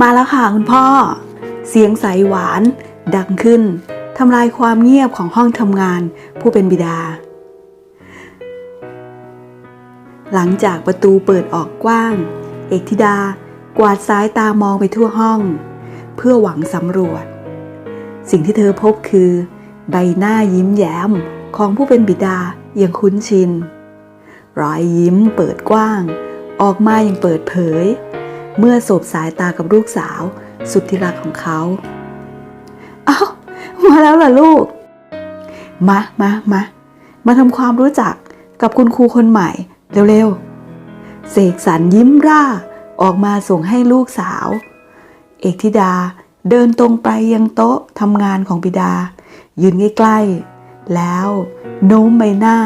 มาแล้วค่ะคุณพ่อ เสียงใสหวานดังขึ้นทำลายความเงียบของห้องทำงานผู้เป็นบิดา หลังจากประตูเปิดออกกว้าง เอกธิดากวาดสายตามองไปทั่วห้อง เพื่อหวังสำรวจ สิ่งที่เธอพบคือ ใบหน้ายิ้มแย้มของผู้เป็นบิดาย่างคุ้นชิน รอยยิ้มเปิดกว้าง ออกมาอย่างเปิดเผย เมื่อสบสายตากับลูกสาว สุดที่รักของเขา เอ้า มาแล้วล่ะลูก มามามามาทำความรู้จักกับคุณครูคนใหม่ เร็วๆ เสกสรรยิ้มร่า ออกมาส่งให้ลูกสาว เอกธิดาเดินตรงไปยังโต๊ะทำงานของบิดา ยืนใกล้ๆ แล้วโน้มใบหน้า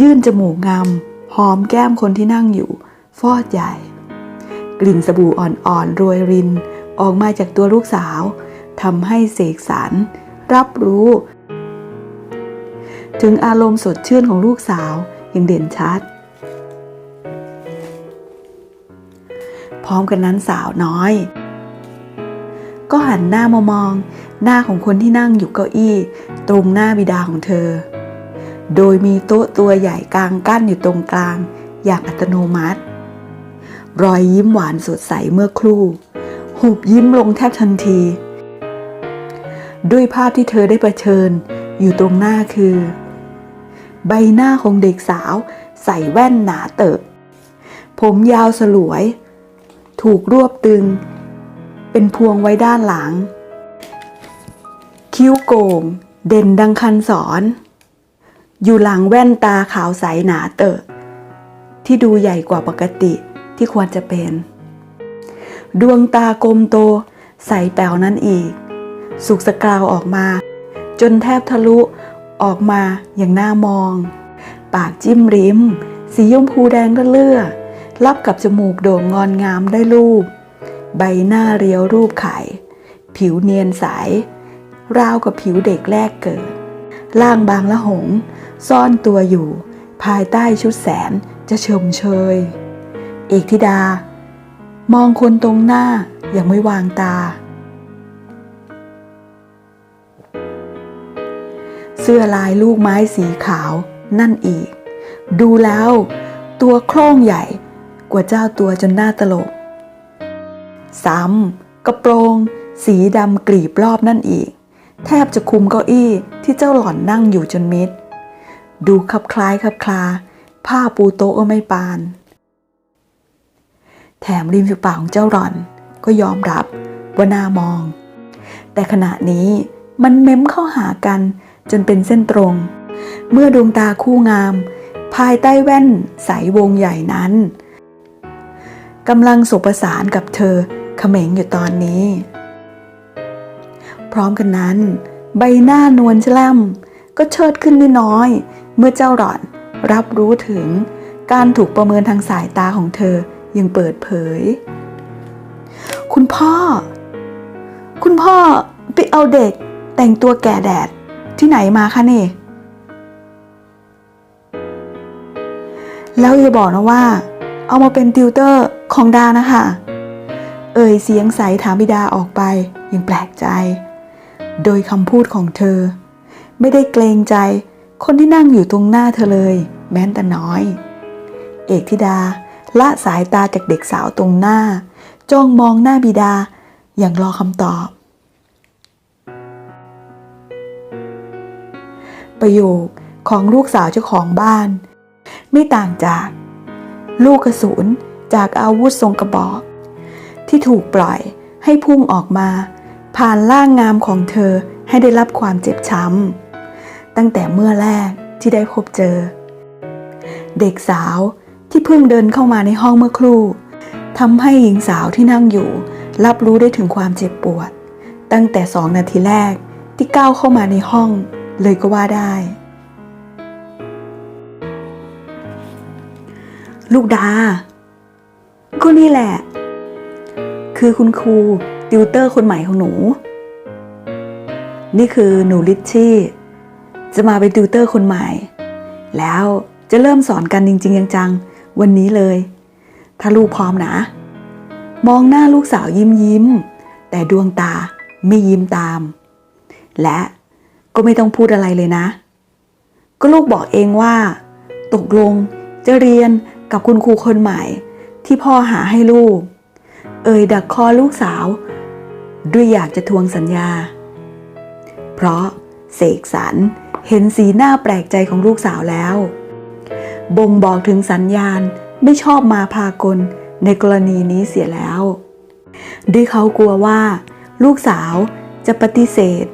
ยื่นจมูกงามหอมแก้มคนที่นั่งอยู่ ฟอดใหญ่ กลิ่นสบู่อ่อนๆโรยริน ออกมาจากตัวลูกสาวทำให้เสกสรรรับรู้ ถึงอารมณ์สดชื่นของลูกสาวอย่างเด่นชัด พร้อมกันนั้นสาวน้อย ก็หันหน้ามามองหน้าของคนที่นั่งอยู่เก้าอี้ ตรงหน้าบิดาของเธอ โดยมีโต๊ะตัวใหญ่กลางกั้นอยู่ตรงกลางอย่างอัตโนมัติ รอยยิ้มหวานสดใสเมื่อครู่ หุบยิ้มลงแทบทันที ด้วยภาพที่เธอได้เผชิญ อยู่ตรงหน้าคือ ใบหน้าของเด็กสาว ใส่แว่นหนาเติบ ผมยาวสลวย ถูกรวบตึง เป็นพวงไว้ด้านหลัง คิ้วโก่ง เด่นดังคันสอน อยู่หลังแว่นตาขาวใสหนาเตอะที่ดูใหญ่กว่าปกติ ที่ควรจะเป็น ดวงตากลมโต ใสแป๋วนั้นอีก สุกสกราวออกมา จนแทบทะลุออกมาอย่างน่ามอง ปากจิ้มริม สียมพูแดงเลือรับกับจมูกโด่งงอนงามได้รูป ใบหน้าเรียวรูปไข่ ผิวเนียนใสราวกับผิวเด็กแรกเกิดล่างบางละหง ซ่อนตัวอยู่ ภายใต้ชุดแสนจะเฉมเชย เอกธิดา มองคนตรงหน้าอย่างไม่วางตา เสื้อลายลูกไม้สีขาวนั่นอีก ดูแล้วตัวโคร่งใหญ่กว่าเจ้าตัวจนหน้าตลก ซ้ำกระโปรงสีดำกรีบรอบนั่นอีก แทบจะคุมเก้าอี้ที่เจ้าหล่อนนั่งอยู่จนมิด ดูคลับคล้ายคลับคลา ผ้าปูโต๊ะก็ไม่ปาน แถมริมฝีปากของเจ้าหลอน ก็ยอมรับว่าน่ามอง แต่ขณะนี้มันเม้มเข้าหากันจนเป็นเส้นตรง เมื่อดวงตาคู่งาม ภายใต้แว่นใสวงใหญ่นั้นกำลังสบประสานกับเธอเขม็งอยู่ตอนนี้ พร้อมกันนั้น ใบหน้านวลแช่มก็เชิดขึ้นน้อย เมื่อเจ้าหล่อนรับรู้ถึงการถูกประเมินทางสายตาของเธอ ยังเปิดเผย คุณพ่อ คุณพ่อไปเอาเด็กแต่งตัวแก่แดดที่ไหนมาคะนี่แล้วอย่าบอกนะว่า เอามาเป็นติวเตอร์ของดานะคะ เอ่ยเสียงใสถามบิดาออกไปยังแปลกใจ โดยคำพูดของเธอ ไม่ได้เกรงใจคนที่นั่งอยู่ตรงหน้าเธอเลย แม้แต่น้อย เอกธิดา ละสายตาจากเด็กสาวตรงหน้า จ้องมองหน้าบิดา อย่างรอคำตอบ ประโยคของลูกสาวเจ้าของบ้าน ไม่ต่างจาก ลูกกระสุนจากอาวุธทรงกระบอก ที่ถูกปล่อยให้พุ่งออกมา ผ่านร่างงามของเธอให้ได้รับความเจ็บช้ำตั้งแต่เมื่อแรกที่ได้พบเจอ เด็กสาว ที่เพิ่งเดินเข้ามาในห้องเมื่อครู่ทำให้หญิงสาวที่นั่งอยู่ รับรู้ได้ถึงความเจ็บปวด ตั้งแต่สองนาทีแรกที่ก้าวเข้ามาในห้องเลยก็ว่าได้ ลูกดา ก็นี่แหละ คือคุณครูติวเตอร์คนใหม่ของหนู นี่คือหนูลิชชี่ จะมาเป็นติวเตอร์คนใหม่ แล้วจะเริ่มสอนกันจริง ๆ จังๆ วันนี้เลย ถ้าลูกพร้อมนะ มองหน้าลูกสาวยิ้มยิ้ม แต่ดวงตาไม่ยิ้มตาม และก็ไม่ต้องพูดอะไรเลยนะ ก็ลูกบอกเองว่า ตกลงจะเรียนกับคุณครูคนใหม่ ที่พ่อหาให้ลูก เอ่ยดักคอลูกสาว ด้วยอยากจะทวงสัญญา เพราะเสกสรรเห็นสีหน้าแปลกใจของลูกสาวแล้ว บ่งบอกถึงสัญญาณไม่ชอบมาพากลในกรณีนี้เสียแล้วด้วยเขากลัวว่า ลูกสาวจะปฏิเสธ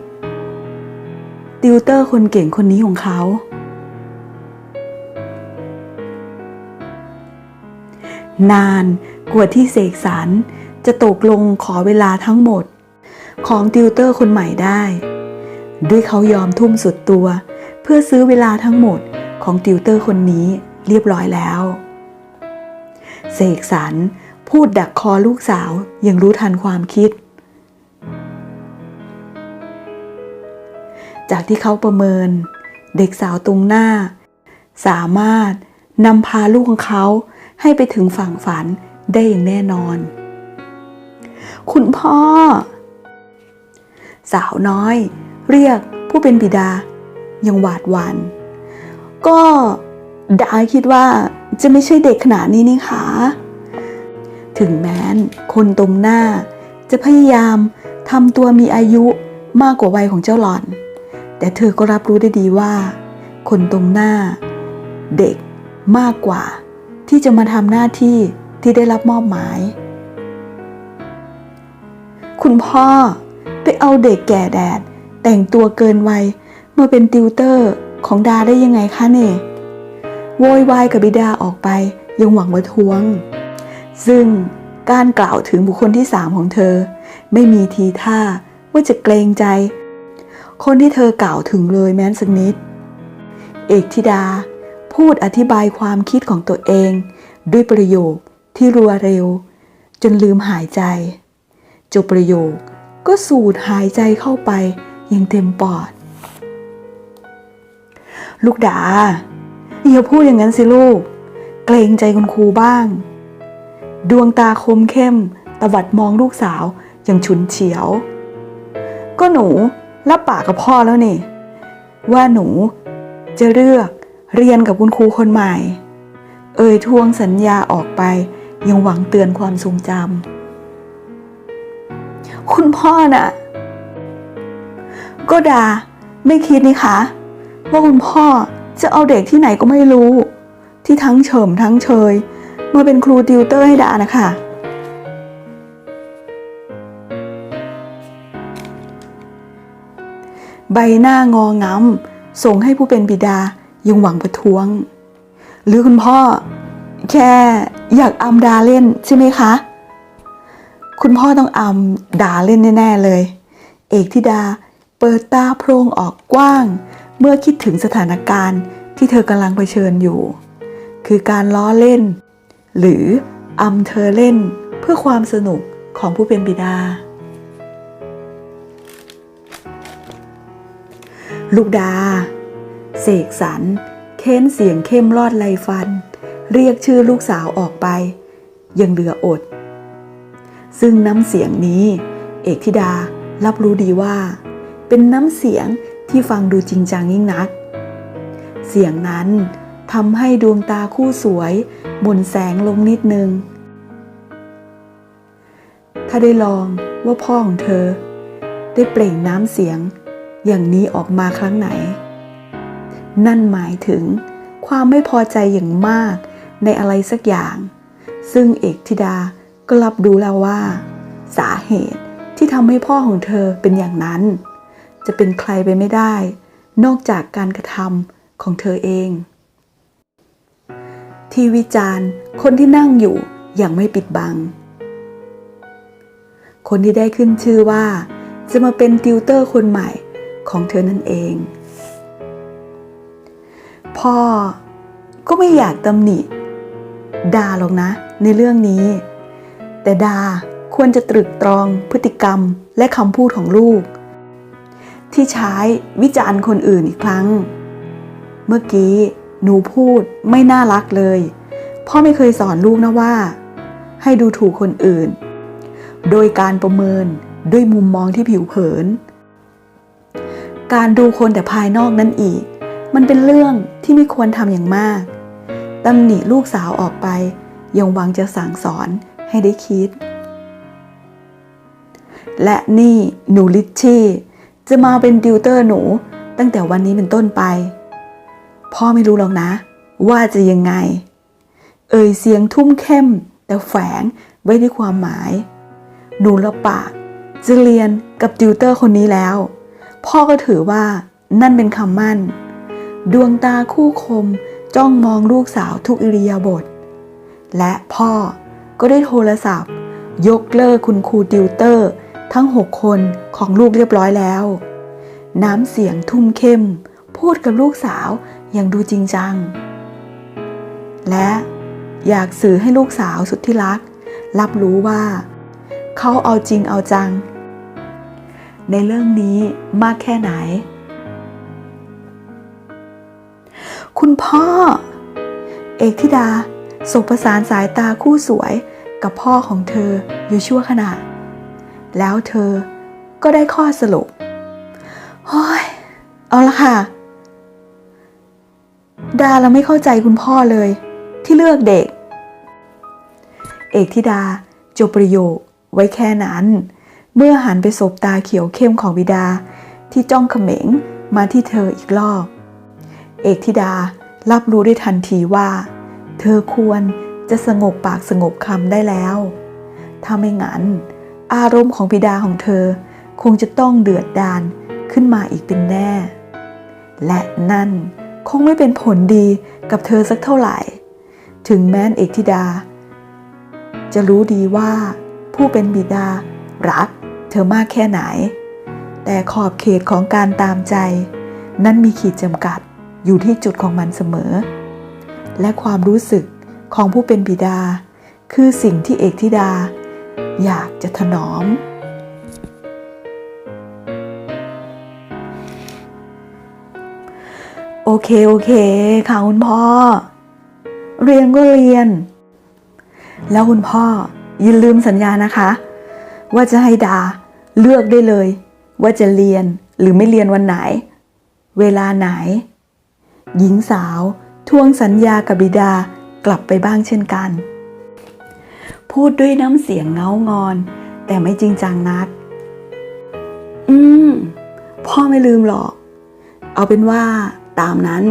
ติวเตอร์คนเก่งคนนี้ของเขา นานกว่าที่เสกสรรจะตกลงขอเวลาทั้งหมด ของติวเตอร์คนใหม่ได้ ด้วยเขายอมทุ่มสุดตัว เพื่อซื้อเวลาทั้งหมด ของติวเตอร์คนนี้เรียบร้อยแล้วเสกสรรพูดดักคอลูกสาวยังรู้ทันความคิด จากที่เขาประเมิน เด็กสาวตรงหน้า สามารถนำพาลูกของเขาให้ไปถึงฝั่งฝันได้อย่างแน่นอน คุณพ่อ สาวน้อย เรียกผู้เป็นบิดายังหวาดหวัน่น ก็ดาคิดว่าจะไม่ใช่เด็กขนาดนี้นี่คะถึงแม้นคนตรงหน้า จะพยายามทำตัวมีอายุมากกว่าวัยของเจ้าหล่อน แต่เธอก็รับรู้ได้ดีว่า คนตรงหน้า เด็กมากกว่า ที่จะมาทำหน้าที่ที่ได้รับมอบหมาย คุณพ่อไปเอาเด็กแก่แดด แต่งตัวเกินวัยมาเป็นติวเตอร์ ของดาได้ยังไงคะเน่โวยวายกับบิดาออกไปยังหวังมาทวง ซึ่งการกล่าวถึงบุคคลที่สามของเธอ ไม่มีทีท่าว่าจะเกรงใจ คนที่เธอกล่าวถึงเลยแม้นสักนิด เอกธิดาพูดอธิบายความคิดของตัวเอง ด้วยประโยคที่รัวเร็ว จนลืมหายใจ จบประโยคก็สูดหายใจเข้าไปอย่างเต็มปอด ลูกดาอย่าพูดอย่างนั้นสิลูก เกรงใจคุณครูบ้าง ดวงตาคมเข้มตวัดมองลูกสาวอย่างฉุนเฉียว ก็หนูรับปากกับพ่อแล้วนี่ ว่าหนูจะเลือกเรียนกับคุณครูคนใหม่ เอ่ยทวงสัญญาออกไปยังหวังเตือนความทรงจำคุณพ่อน่ะ ก็ดาไม่คิดนี่คะ ว่าคุณพ่อจะเอาเด็กที่ไหนก็ไม่รู้ ที่ทั้งเฉิมทั้งเชยมาเป็นครูติวเตอร์ให้ดานะคะ ใบหน้างองง้ำส่งให้ผู้เป็นบิดายังหวังประท้วง หรือคุณพ่อแค่อยากอำดาเล่นใช่ไหมคะ คุณพ่อต้องอำดาเล่นแน่ ๆ เลย เอกธิดาเปิดตาโพรงออกกว้าง เมื่อคิดถึงสถานการณ์ที่เธอกำลังเผชิญอยู่ คือการล้อเล่น หรืออำเธอเล่นเพื่อความสนุกของผู้เป็นบิดา ลูกดา เสกสรรเค้นเสียงเข้มลอดไหลฟัน เรียกชื่อลูกสาวออกไป ยังเหลืออด ซึ่งน้ำเสียงนี้ เอกธิดารับรู้ดีว่า เป็นน้ำเสียง ที่ฟังดูจริงจังยิ่งนัก เสียงนั้นทำให้ดวงตาคู่สวยหม่นแสงลงนิดนึง ถ้าได้ลองว่าพ่อของเธอ ได้เปล่งน้ำเสียง อย่างนี้ออกมาครั้งไหน นั่นหมายถึงความไม่พอใจอย่างมากในอะไรสักอย่าง ซึ่งเอกธิดาก็รับรู้แล้วว่า สาเหตุที่ทำให้พ่อของเธอเป็นอย่างนั้น จะเป็นใครไปไม่ได้ นอกจากการกระทำของเธอเอง ที่วิจารณ์คนที่นั่งอยู่อย่างไม่ปิดบัง คนที่ได้ขึ้นชื่อว่า จะมาเป็นติวเตอร์คนใหม่ของเธอนั่นเอง พ่อก็ไม่อยากตำหนิดาหรอกนะ ในเรื่องนี้ แต่ดาควรจะตรึกตรองพฤติกรรมและคำพูดของลูก ที่ใช้วิจารณ์คนอื่นอีกครั้ง เมื่อกี้หนูพูดไม่น่ารักเลย พ่อไม่เคยสอนลูกนะว่า ให้ดูถูกคนอื่น โดยการประเมินด้วยมุมมองที่ผิวเผิน การดูคนแต่ภายนอกนั่นอีก มันเป็นเรื่องที่ไม่ควรทำอย่างมากตำหนิลูกสาวออกไป ยังหวังจะสั่งสอนให้ได้คิด และนี่หนูลิชชี่ จะมาเป็นติวเตอร์หนู ตั้งแต่วันนี้เป็นต้นไป พ่อไม่รู้หรอกนะ ว่าจะยังไง เอ่ยเสียงทุ่มเข้ม แต่แฝงไว้ด้วยความหมาย หนูละปากจะเรียนกับติวเตอร์คนนี้แล้ว พ่อก็ถือว่านั่นเป็นคำมั่น ดวงตาคู่คมจ้องมองลูกสาวทุกอิริยาบถและพ่อก็ได้โทรศัพท์ ยกเลิกคุณครูติวเตอร์ ทั้งหกคนของลูกเรียบร้อยแล้ว น้ำเสียงทุ่มเข้ม พูดกับลูกสาวอย่างดูจริงจัง และอยากสื่อให้ลูกสาวสุดที่รัก รับรู้ว่า เขาเอาจริงเอาจัง ในเรื่องนี้มากแค่ไหน คุณพ่อ เอกธิดาสบประสานสายตาคู่สวยกับพ่อของเธออยู่ชั่วขณะ แล้วเธอก็ได้ข้อสรุปโอ้ยเอาละค่ะ ดาเราไม่เข้าใจคุณพ่อเลย ที่เลือกเด็ก เอกธิดาจบประโยคไว้แค่นั้น เมื่อหันไปสบตาเขียวเข้มของบิดา ที่จ้องเขม็งมาที่เธออีกรอบ เอกธิดารับรู้ได้ทันทีว่า เธอควรจะสงบปากสงบคำได้แล้ว ถ้าไม่งั้น อารมณ์ของบิดาของเธอ คงจะต้องเดือดดาลขึ้นมาอีกเป็นแน่ และนั่นคงไม่เป็นผลดีกับเธอสักเท่าไหร่ ถึงแม้นเอกธิดา จะรู้ดีว่าผู้เป็นบิดารักเธอมากแค่ไหน แต่ขอบเขตของการตามใจ นั้นมีขีดจำกัดอยู่ที่จุดของมันเสมอ และความรู้สึกของผู้เป็นบิดา คือสิ่งที่เอกธิดา อยากจะถนอม โอเค โอเค ค่ะคุณพ่อ เรียนก็เรียน แล้วคุณพ่ออย่าลืมสัญญานะคะ ว่าจะให้ดาเลือกได้เลย ว่าจะเรียนหรือไม่เรียนวันไหน เวลาไหน หญิงสาวทวงสัญญากับบิดากลับไปบ้างเช่นกัน พูดด้วยน้ำเสียงเงางอน แต่ไม่จริงจังนัก อืม พ่อไม่ลืมหรอก เอาเป็นว่าตามนั้น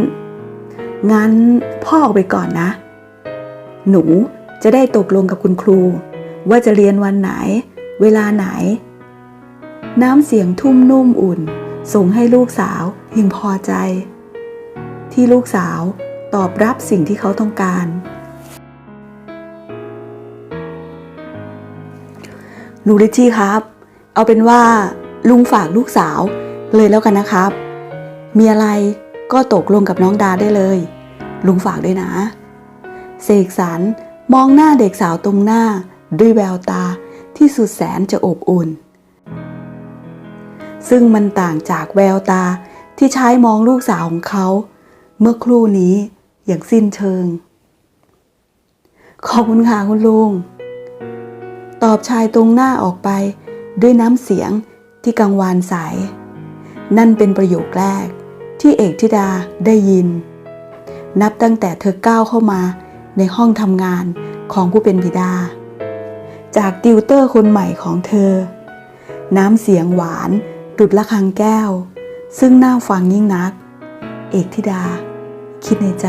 งั้นพ่อออกไปก่อนนะ หนูจะได้ตกลงกับคุณครู ว่าจะเรียนวันไหน เวลาไหน น้ำเสียงทุ่มนุ่มอุ่น ส่งให้ลูกสาวพึงพอใจ ที่ลูกสาวตอบรับสิ่งที่เขาต้องการ หนูริชชี่ครับ เอาเป็นว่าลุงฝากลูกสาวเลยแล้วกันนะครับ มีอะไรก็ตกลงกับน้องดาได้เลย ลุงฝากด้วยนะ เสกสรรมองหน้าเด็กสาวตรงหน้าด้วยแววตาที่สุดแสนจะอบอุ่น ซึ่งมันต่างจากแววตาที่ใช้มองลูกสาวของเขา เมื่อครู่นี้อย่างสิ้นเชิง ขอบคุณค่ะคุณลุง ตอบชายตรงหน้าออกไป ด้วยน้ำเสียงที่กังวานใสนั่นเป็นประโยคแรกที่เอกธิดาได้ยิน นับตั้งแต่เธอก้าวเข้ามาในห้องทำงานของผู้เป็นบิดา จากติวเตอร์คนใหม่ของเธอ น้ำเสียงหวานดุดละคังแก้ว ซึ่งน่าฟังยิ่งนัก เอกธิดา คิดในใจ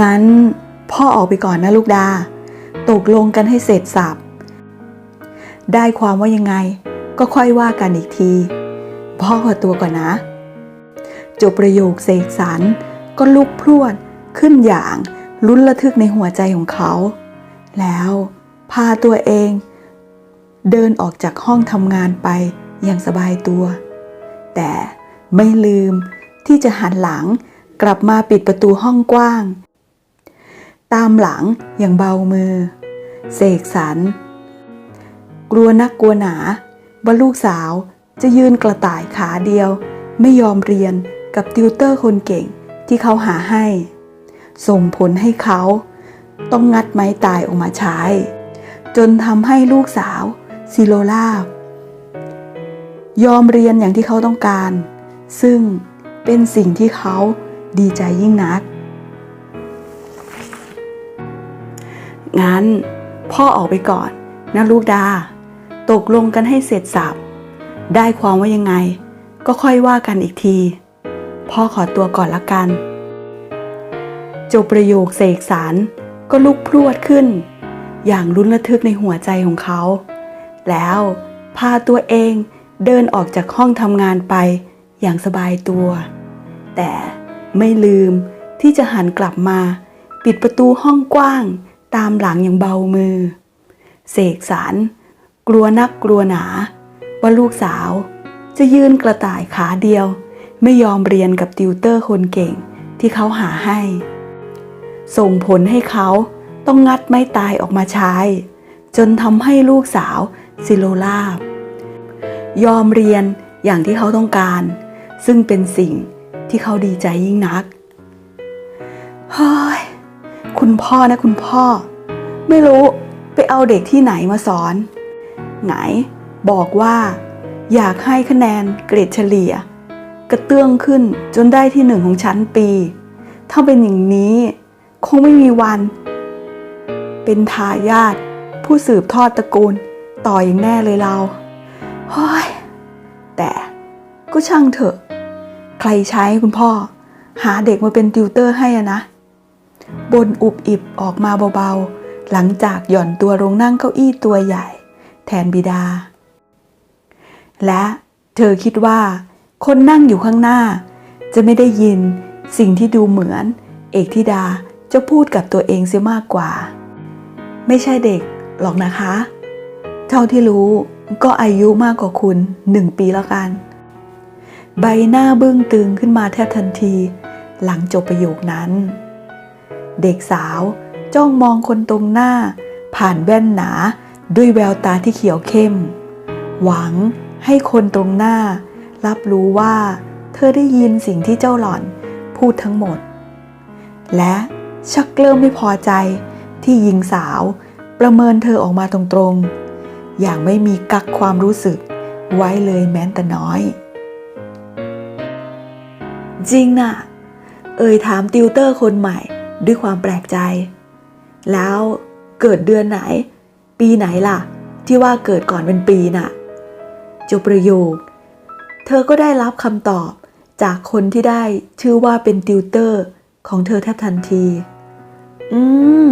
งั้นพ่อออกไปก่อนนะลูกดา ตกลงกันให้เสร็จสับได้ความว่ายังไง ก็ค่อยว่ากันอีกที พ่อขอตัวก่อนนะ จบประโยคเสกสรรก็ลุกพรวดขึ้นอย่างลุ้นระทึกในหัวใจของเขา แล้วพาตัวเอง เดินออกจากห้องทำงานไปอย่างสบายตัว แต่ไม่ลืมที่จะหันหลังกลับมาปิดประตูห้องกว้าง ตามหลังอย่างเบามือ เสกสรรกลัวนักกลัวหนาว่าลูกสาวจะยืนกระต่ายขาเดียว ไม่ยอมเรียนกับติวเตอร์คนเก่งที่เขาหาให้ ส่งผลให้เขา ต้องงัดไม้ตายออกมาใช้ จนทำให้ลูกสาวซิโลลาบยอมเรียนอย่างที่เขาต้องการ ซึ่งเป็นสิ่งที่เขาดีใจยิ่งนัก งั้น พ่อออกไปก่อนนะลูกดา ตกลงกันให้เสร็จสับได้ความว่ายังไง ก็ค่อยว่ากันอีกที พ่อขอตัวก่อนละกัน จบประโยคเสกสารก็ลุกพรวดขึ้น อย่างรุนระทึกในหัวใจของเขา แล้วพาตัวเองเดินออกจากห้องทำงานไปอย่างสบายตัว แต่ไม่ลืมที่จะหันกลับมา ปิดประตูห้องกว้าง ตามหลังอย่างเบามือ เสกสารกลัวนักกลัวหนา ว่าลูกสาว จะยืนกระต่ายขาเดียว ไม่ยอมเรียนกับติวเตอร์คนเก่งที่เขาหาให้ ส่งผลให้เขาต้องงัดไม้ตายออกมาใช้ จนทำให้ลูกสาวซิโลลาบ ยอมเรียนอย่างที่เขาต้องการ ซึ่งเป็นสิ่งที่เขาดีใจยิ่งนักเฮ้ย คุณพ่อนะคุณพ่อ ไม่รู้ไปเอาเด็กที่ไหนมาสอน ไหน บอกว่า อยากให้คะแนนเกรดเฉลี่ย กระเตื้องขึ้นจนได้ที่หนึ่งของชั้นปี ถ้าเป็นอย่างนี้ คงไม่มีวัน เป็นทายาทผู้สืบทอดตระกูลต่ออย่างแน่เลยเราเฮ้ยแต่ก็ช่างเถอะ ใครใช้คุณพ่อ หาเด็กมาเป็นติวเตอร์ให้อะนะ บนอุบอิบออกมาเบาๆ หลังจากหย่อนตัวลงนั่งเก้าอี้ตัวใหญ่ แทนบิดา และเธอคิดว่า คนนั่งอยู่ข้างหน้า จะไม่ได้ยินสิ่งที่ดูเหมือน เอกธิดาจะพูดกับตัวเองเสียมากกว่า ไม่ใช่เด็กหรอกนะคะ เท่าที่รู้ก็อายุมากกว่าคุณหนึ่งปีแล้วกัน ใบหน้าบึ้งตึงขึ้นมาแทบทันที หลังจบประโยคนั้น เด็กสาว จ้องมองคนตรงหน้า ผ่านแว่นหนาด้วยแววตาที่เขียวเข้ม หวังให้คนตรงหน้า รับรู้ว่า เธอได้ยินสิ่งที่เจ้าหล่อนพูดทั้งหมด และชักเริ่มไม่พอใจที่หญิงสาวประเมินเธอออกมาตรงๆ อย่างไม่มีกักความรู้สึกไว้เลยแม้แต่น้อย จริงน่ะ เอ่ยถามติวเตอร์คนใหม่ ด้วยความแปลกใจ แล้วเกิดเดือนไหน ปีไหนล่ะ ที่ว่าเกิดก่อนเป็นปีน่ะจบประโยค เธอก็ได้รับคำตอบจากคนที่ได้ชื่อว่าเป็นติวเตอร์ของเธอแทบทันที อืม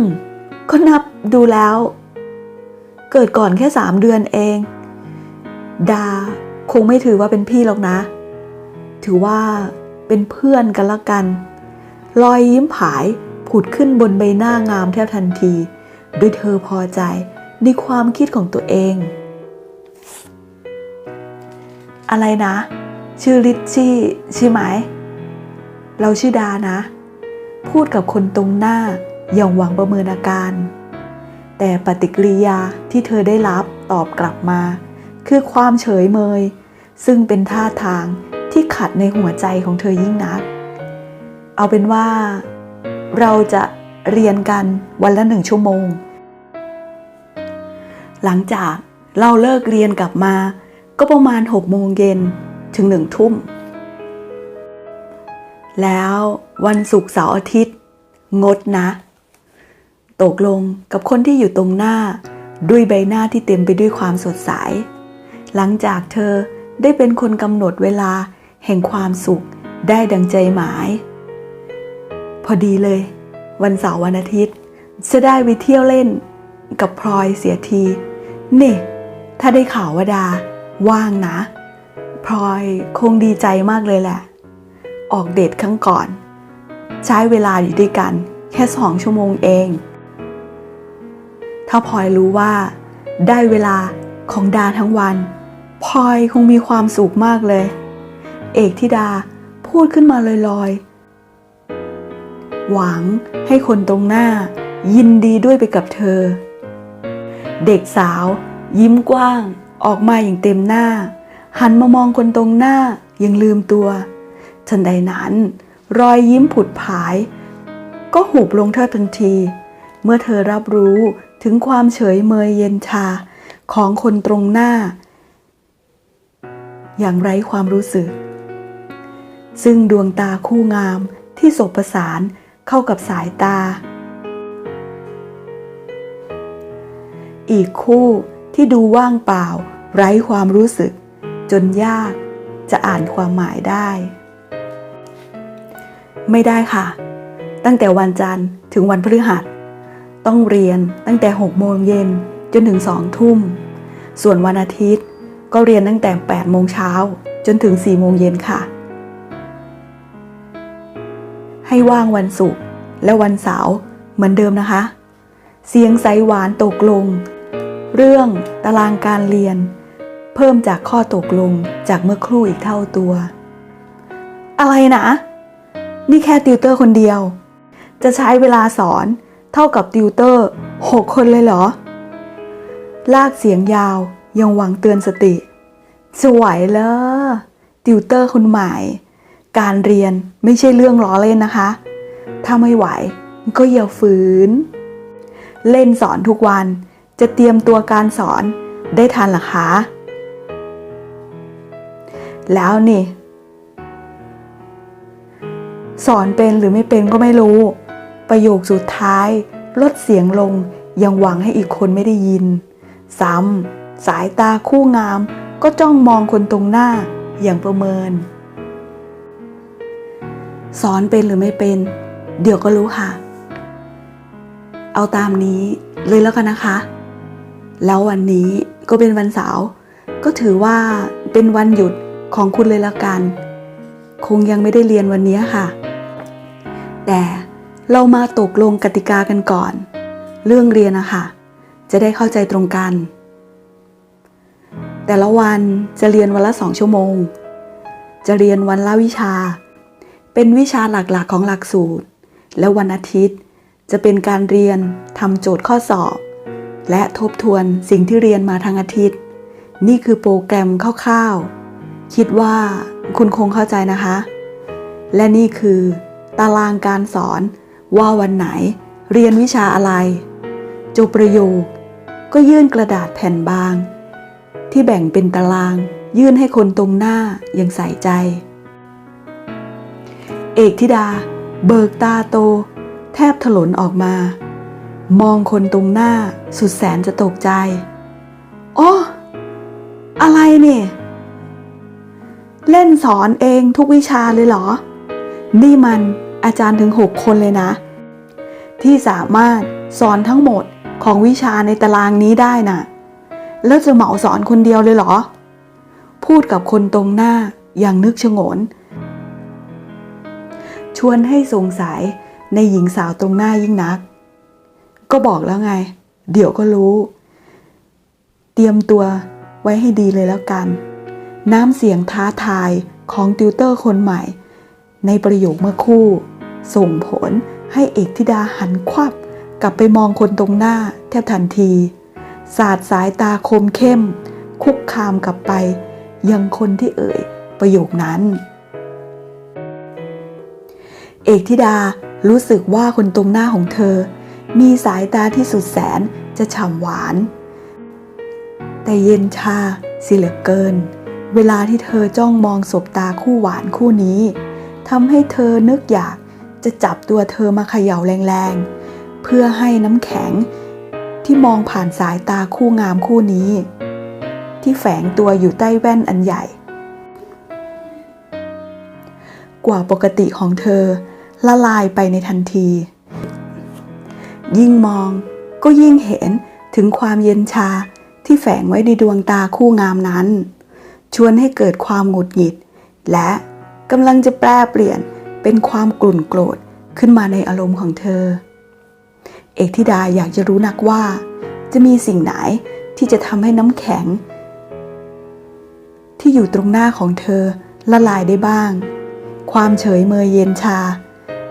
ก็นับดูแล้ว เกิดก่อนแค่สามเดือนเอง ดาคงไม่ถือว่าเป็นพี่หรอกนะ ถือว่าเป็นเพื่อนกันละกัน รอยยิ้มผาย ผุดขึ้นบนใบหน้างามแทบทันทีโดยเธอพอใจในความคิดของตัวเอง อะไรนะ ชื่อลิชชี่ใช่ไหม เราชื่อดานะ พูดกับคนตรงหน้าอย่างหวังประเมินอาการ แต่ปฏิกิริยาที่เธอได้รับตอบกลับมา คือความเฉยเมย ซึ่งเป็นท่าทางที่ขัดในหัวใจของเธอยิ่งนัก เอาเป็นว่า เราจะเรียนกันวันละหนึ่งชั่วโมง หลังจากเราเลิกเรียนกลับมา ก็ประมาณหกโมงเย็นถึงหนึ่งทุ่ม แล้ววันศุกร์เสาร์อาทิตย์ งดนะ ตกลงกับคนที่อยู่ตรงหน้า ด้วยใบหน้าที่เต็มไปด้วยความสดใส หลังจากเธอได้เป็นคนกำหนดเวลาแห่งความสุขได้ดังใจหมาย พอดีเลย วันเสาร์วันอาทิตย์ จะได้ไปเที่ยวเล่น กับพลอยเสียที นี่ ถ้าได้ข่าวว่าดา ว่างนะ พลอยคงดีใจมากเลยแหละ ออกเดทครั้งก่อน ใช้เวลาอยู่ด้วยกัน แค่สองชั่วโมงเอง ถ้าพลอยรู้ว่า ได้เวลาของดาทั้งวันพลอยคงมีความสุขมากเลย เอกธิดาพูดขึ้นมาลอยๆ หวังให้คนตรงหน้า ยินดีด้วยไปกับเธอ เด็กสาว ยิ้มกว้าง ออกมาอย่างเต็มหน้า หันมามองคนตรงหน้ายังลืมตัวทันใดนั้น รอยยิ้มผุดผาย ก็หุบลงเธอทันที เมื่อเธอรับรู้ถึงความเฉยเมยเย็นชาของคนตรงหน้า อย่างไร้ความรู้สึก ซึ่งดวงตาคู่งามที่สบประสาน เข้ากับสายตา อีกคู่ที่ดูว่างเปล่า ไร้ความรู้สึก จนยากจะอ่านความหมายได้ ไม่ได้ค่ะ ตั้งแต่วันจันทร์ถึงวันพฤหัส ต้องเรียนตั้งแต่6โมงเย็นจนถึง2ทุ่ม ส่วนวันอาทิตย์ก็เรียนตั้งแต่8โมงเช้าจนถึง4โมงเย็นค่ะ ให้ว่างวันศุกร์และวันเสาร์เหมือนเดิมนะคะ เสียงใสหวานตกลง เรื่องตารางการเรียน เพิ่มจากข้อตกลงจากเมื่อครู่อีกเท่าตัว อะไรนะ นี่แค่ติวเตอร์คนเดียว จะใช้เวลาสอนเท่ากับติวเตอร์หกคนเลยเหรอ ลากเสียงยาวยังหวังเตือนสติจะไหวเหรอติวเตอร์คนใหม่ การเรียนไม่ใช่เรื่องล้อเล่นนะคะ ถ้าไม่ไหวก็อย่าฝืน เล่นสอนทุกวันจะเตรียมตัวการสอนได้ทันหรอคะ แล้วนี่ สอนเป็นหรือไม่เป็นก็ไม่รู้ ประโยคสุดท้าย ลดเสียงลงยังหวังให้อีกคนไม่ได้ยิน ซ้ำสายตาคู่งามก็จ้องมองคนตรงหน้าอย่างประเมิน สอนเป็นหรือไม่เป็น เดี๋ยวก็รู้ค่ะ เอาตามนี้เลยแล้วกันนะคะ แล้ววันนี้ก็เป็นวันเสาร์ก็ถือว่าเป็นวันหยุดของคุณเลยละกัน คงยังไม่ได้เรียนวันนี้ค่ะ แต่เรามาตกลงกติกากันก่อน เรื่องเรียนนะคะจะได้เข้าใจตรงกัน แต่ละวันจะเรียนวันละสองชั่วโมง จะเรียนวันละวิชา เป็นวิชาหลักๆของหลักสูตร และวันอาทิตย์ จะเป็นการเรียนทำโจทย์ข้อสอบ และทบทวนสิ่งที่เรียนมาทั้งอาทิตย์ นี่คือโปรแกรมคร่าวๆ คิดว่าคุณคงเข้าใจนะคะ และนี่คือ ตารางการสอนว่าวันไหน เรียนวิชาอะไร จบประโยค ก็ยื่นกระดาษแผ่นบาง ที่แบ่งเป็นตาราง ยื่นให้คนตรงหน้าอย่างใส่ใจ เอกธิดา เบิกตาโต แทบถลนออกมา มองคนตรงหน้าสุดแสนจะตกใจโอ้อะไรเนี่ย เล่นสอนเองทุกวิชาเลยเหรอ นี่มันอาจารย์ถึงหกคนเลยนะ ที่สามารถสอนทั้งหมดของวิชาในตารางนี้ได้น่ะ แล้วจะเหมาสอนคนเดียวเลยเหรอ พูดกับคนตรงหน้าอย่างนึกชงน ชวนให้สงสัยในหญิงสาวตรงหน้ายิ่งนัก ก็บอกแล้วไง เดี๋ยวก็รู้ เตรียมตัวไว้ให้ดีเลยแล้วกัน น้ำเสียงท้าทายของติวเตอร์คนใหม่ ในประโยคเมื่อคู่ ส่งผลให้เอกธิดาหันควับ กลับไปมองคนตรงหน้าแทบทันที สาดสายตาคมเข้ม คุกคามกลับไป ยังคนที่เอ่ยประโยคนั้น เอกธิดารู้สึกว่าคนตรงหน้าของเธอ มีสายตาที่สุดแสนจะฉ่ำหวาน แต่เย็นชาสิเหลือเกิน เวลาที่เธอจ้องมองสบตาคู่หวานคู่นี้ทำให้เธอนึกอยากจะจับตัวเธอมาเขย่าแรงๆ เพื่อให้น้ำแข็งที่มองผ่านสายตาคู่งามคู่นี้ ที่แฝงตัวอยู่ใต้แว่นอันใหญ่ กว่าปกติของเธอ ละลายไปในทันที ยิ่งมองก็ยิ่งเห็นถึงความเย็นชาที่แฝงไว้ในดวงตาคู่งามนั้น ชวนให้เกิดความหงุดหงิด และกำลังจะแปรเปลี่ยนเป็นความกลุ่นโกรธขึ้นมาในอารมณ์ของเธอ เอกธิดาอยากจะรู้นักว่า จะมีสิ่งไหนที่จะทำให้น้ำแข็ง ที่อยู่ตรงหน้าของเธอละลายได้บ้าง ความเฉยเมยเย็นชา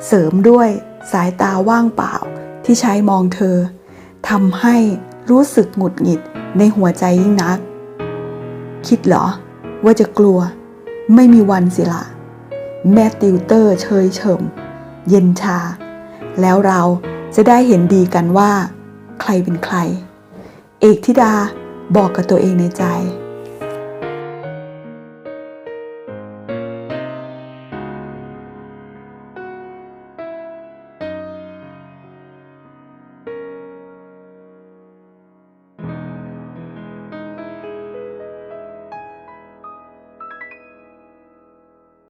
เสริมด้วยสายตาว่างเปล่าที่ใช้มองเธอทำให้รู้สึกหงุดหงิดในหัวใจยิ่งนัก คิดเหรอ ว่าจะกลัว ไม่มีวันสิละ แม่ติวเตอร์เชยเฉิม เย็นชา แล้วเราจะได้เห็นดีกันว่า ใครเป็นใคร เอกธิดาบอกกับตัวเองในใจ